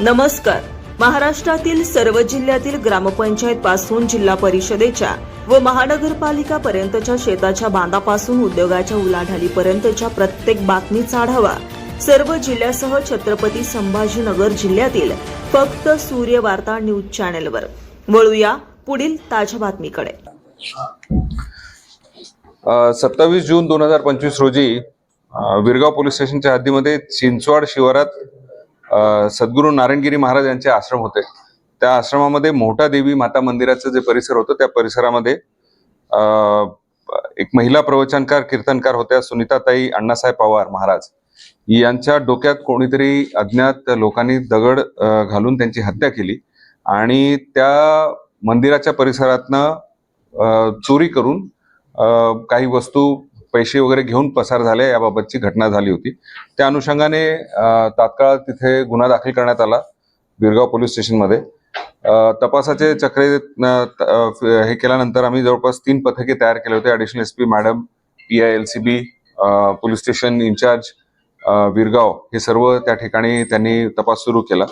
नमस्कार. महाराष्ट्रातील सर्व जिल्ह्यातील ग्रामपंचायत पासून जिल्हा परिषदेच्या व महानगरपालिका पर्यंतच्या शेताच्या बांधापासून उद्योगाच्या उलाढालीपर्यंतच्या प्रत्येक बातमीचा आढावा सर्व जिल्ह्यासह छत्रपती संभाजीनगर जिल्ह्यातील फक्त सूर्य वार्ता न्यूज चॅनेलवर. वळूया पुढील ताज्या बातमीकडे. सत्तावीस जून दोन हजार पंचवीस रोजी विरगाव पोलीस स्टेशनच्या हद्दीमध्ये चिंचवाड शिवारात सद्गुरू नारायणगिरी महाराज यांचे आश्रम होते. त्या आश्रमामध्ये मोठा देवी माता मंदिराचं जे परिसर होतं त्या परिसरामध्ये एक महिला प्रवचनकार कीर्तनकार होत्या सुनीताताई अण्णासाहेब पवार महाराज. यांच्या डोक्यात कोणीतरी अज्ञात लोकांनी दगड घालून त्यांची हत्या केली आणि त्या मंदिराच्या परिसरातनं चोरी करून काही वस्तू पैसे वगैरे घेऊन पसार झाले याबाबतची घटना झाली होती. त्या अनुषंगाने तात्काळ तिथे गुन्हा दाखल करण्यात आला बिरगाव पोलीस स्टेशनमध्ये. तपासाचे चक्रे त- हे केल्यानंतर आम्ही जवळपास तीन पथके तयार केले होते. Additional S P madam P I L C B police station incharge Virgaon हे सर्व त्या ठिकाणी त्यांनी तपास सुरू केला.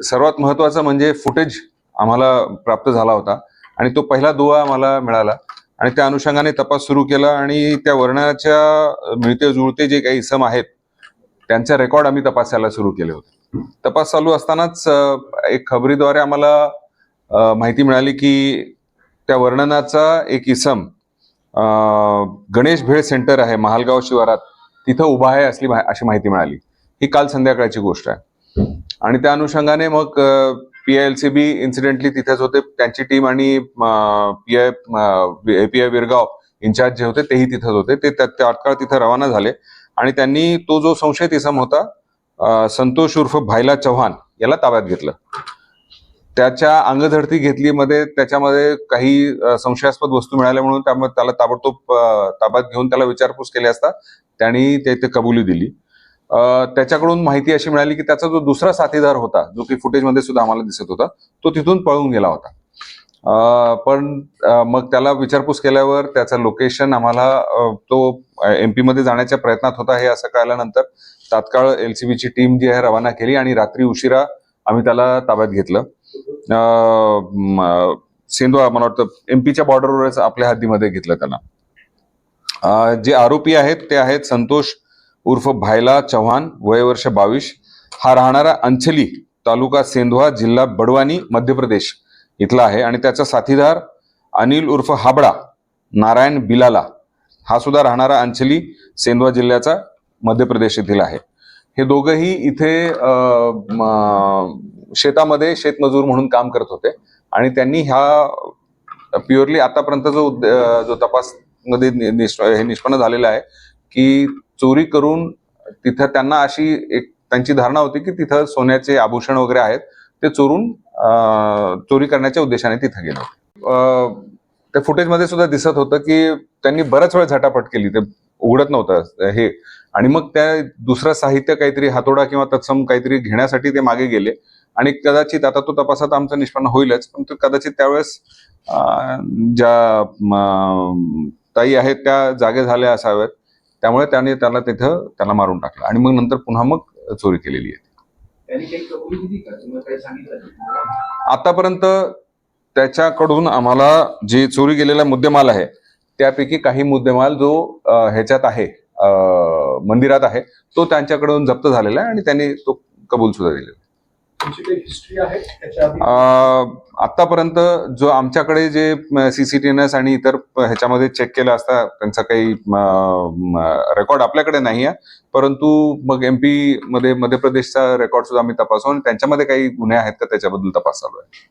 सर्वात महत्वाचं म्हणजे फुटेज आम्हाला प्राप्त झाला होता आणि तो पहिला दुवा आम्हाला मिळाला. आणि त्या अनुषंगाने तपास सुरू केला आणि त्या वर्णाच्या मिळते जुळते जे काही इसम आहेत त्यांचा रेकॉर्ड आम्ही तपासायला सुरू केले होते. तपास चालू असतानाच एक खबरीद्वारे आम्हाला माहिती मिळाली की त्या वर्णनाचा एक इसम गणेश भेळ सेंटर आहे महालगाव शिवारात. तिथं उभा आहे असली अशी माहिती मिळाली. ही काल संध्याकाळची गोष्ट आहे. आणि त्या अनुषंगाने मग P I L C B incidentally तिथेच होते. त्यांची टीम आणि P I P I Virgaon incharge जे होते तेही तिथेच होते. ते तात्काळ तिथे रवाना झाले. आणि त्यांनी तो जो संशयित इसम होता संतोष उर्फ भाईला चव्हाण याला ताब्यात घेतलं. त्याच्या अंगझडती घेतली मध्ये त्याच्यामध्ये काही संशयास्पद वस्तू मिळाल्या म्हणून त्यामुळे त्याला ताबडतोब ताब्यात घेऊन त्याला विचारपूस केली असता त्यांनी ते कबुली दिली. त्याच्याकडून माहिती अशी मिळाली की त्याचा जो दुसरा साथीदार होता जो की फुटेजमध्ये सुद्धा आम्हाला दिसत होता तो तिथून पळून गेला होता. पण मग त्याला विचारपूस केल्यावर त्याचं लोकेशन आम्हाला तो एमपी मध्ये जाण्याच्या प्रयत्नात होता हे असं कळल्यानंतर तात्काळ एलसीबीची टीम जी आहे रवाना केली आणि रात्री उशिरा आम्ही त्याला ताब्यात घेतलं. अ, सेंदवा मला वाटतं एमपीच्या बॉर्डरवरच आपल्या हद्दीमध्ये घेतलं त्याला. जे आरोपी आहेत ते आहेत संतोष उर्फ भायला चव्हाण वयवर्ष बावीस. हा राहणारा अंचली तालुका सेंधवा जिल्हा बडवानी मध्य प्रदेश इथला आहे. आणि त्याचा साथीदार अनिल उर्फ हाबडा नारायण बिलाला. हा सुद्धा राहणारा अंचली सेंधवा जिल्ह्याचा मध्य प्रदेश येथील आहे. हे दोघंही इथे शेतामध्ये शेतमजूर म्हणून काम करत होते. आणि त्यांनी ह्या प्युअरली आतापर्यंत जो जो तपासमध्ये निष्प- हे निष्पन्न झालेलं आहे की चोरी करून तिथं त्यांना अशी एक त्यांची धारणा होती की तिथं सोन्याचे आभूषण वगैरे आहेत ते चोरून चोरी करण्याच्या उद्देशाने तिथं गेले होते. त्या फुटेजमध्ये सुद्धा दिसत होतं की त्यांनी बऱ्याच वेळ झटापट केली ते उघडत नव्हतं हे. आणि मग त्या दुसरं साहित्य काहीतरी हातोडा किंवा तत्सम काहीतरी घेण्यासाठी ते मागे गेले. आणि कदाचित आता तो तपासात आमचं निष्पन्न होईलच पण तो कदाचित त्यावेळेस ज्या ताई आहेत त्या जागे झाल्या असाव्यात. त्यामुळे त्याने त्याला तिथं त्याला मारून टाकलं. आणि मग नंतर पुन्हा मग चोरी केलेली आहे आतापर्यंत त्याच्याकडून आम्हाला जे चोरी गेलेला मुद्देमाल आहे त्यापैकी काही मुद्देमाल जो ह्याच्यात आहे मंदिरात आहे तो त्यांच्याकडून जप्त झालेला आहे आणि त्यांनी तो कबूल सुद्धा दिलेला आतापर्यंत जो आमच्याकडे जे सीसीटीएनएस आणि इतर ह्याच्यामध्ये चेक केलं असता त्यांचा काही रेकॉर्ड आपल्याकडे नाही आहे परंतु मग एमपी मध्ये मध्य प्रदेशचा रेकॉर्ड सुद्धा आम्ही तपासू आणि त्यांच्यामध्ये काही गुन्हे आहेत का त्याच्याबद्दल तपास चालू आहे?